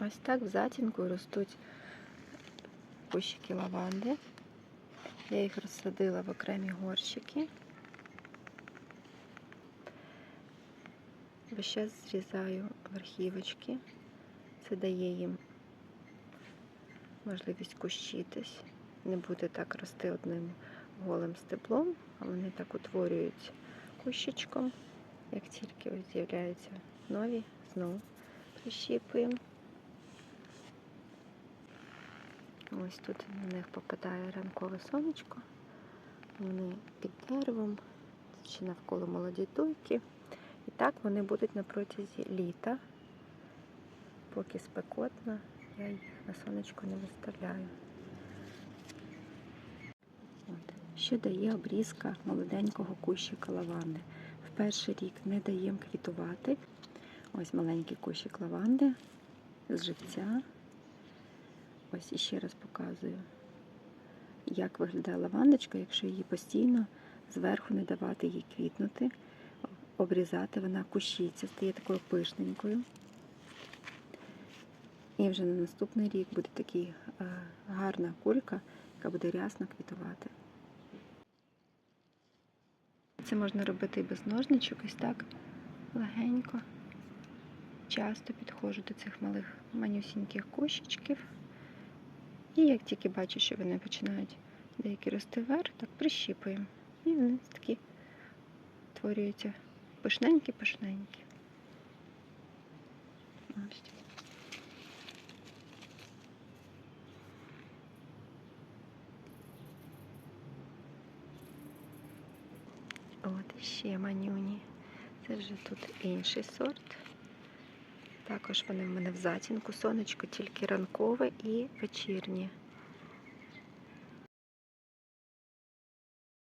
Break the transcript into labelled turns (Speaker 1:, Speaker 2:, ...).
Speaker 1: Ось так в затінку ростуть кущики лаванди. Я їх розсадила в окремі горщики. Весь час зрізаю верхівочки. Це дає їм можливість кущитись. Не буде так рости одним голим стеблом, а вони так утворюють кущичком. Як тільки з'являються нові, знову прищіпуємо. Ось тут на них попадає ранкове сонечко. Вони під деревом чи навколо молоді туйки. І так вони будуть на протязі літа. Поки спекотно, я їх на сонечко не виставляю. От. Що дає обрізка молоденького кущика лаванди? В перший рік не даємо квітувати. Ось маленький кущик лаванди з живця. Ось іще раз показую, як виглядає лавандочка, якщо її постійно зверху не давати їй квітнути, обрізати, вона кущиться, стає такою пишненькою. І вже на наступний рік буде така е, гарна кулька, яка буде рясно квітувати. Це можна робити і без ножничок, ось так легенько. Часто підходжу до цих малих манюсіньких кущичків. І як тільки бачу, що вони починають деякі рости вверх, так прищіпуємо. І вони такі творюються пишненькі-пишненькі. От ще манюні. Це вже тут інший сорт. Також вони в мене в затінку, сонечко тільки ранкове і вечірнє.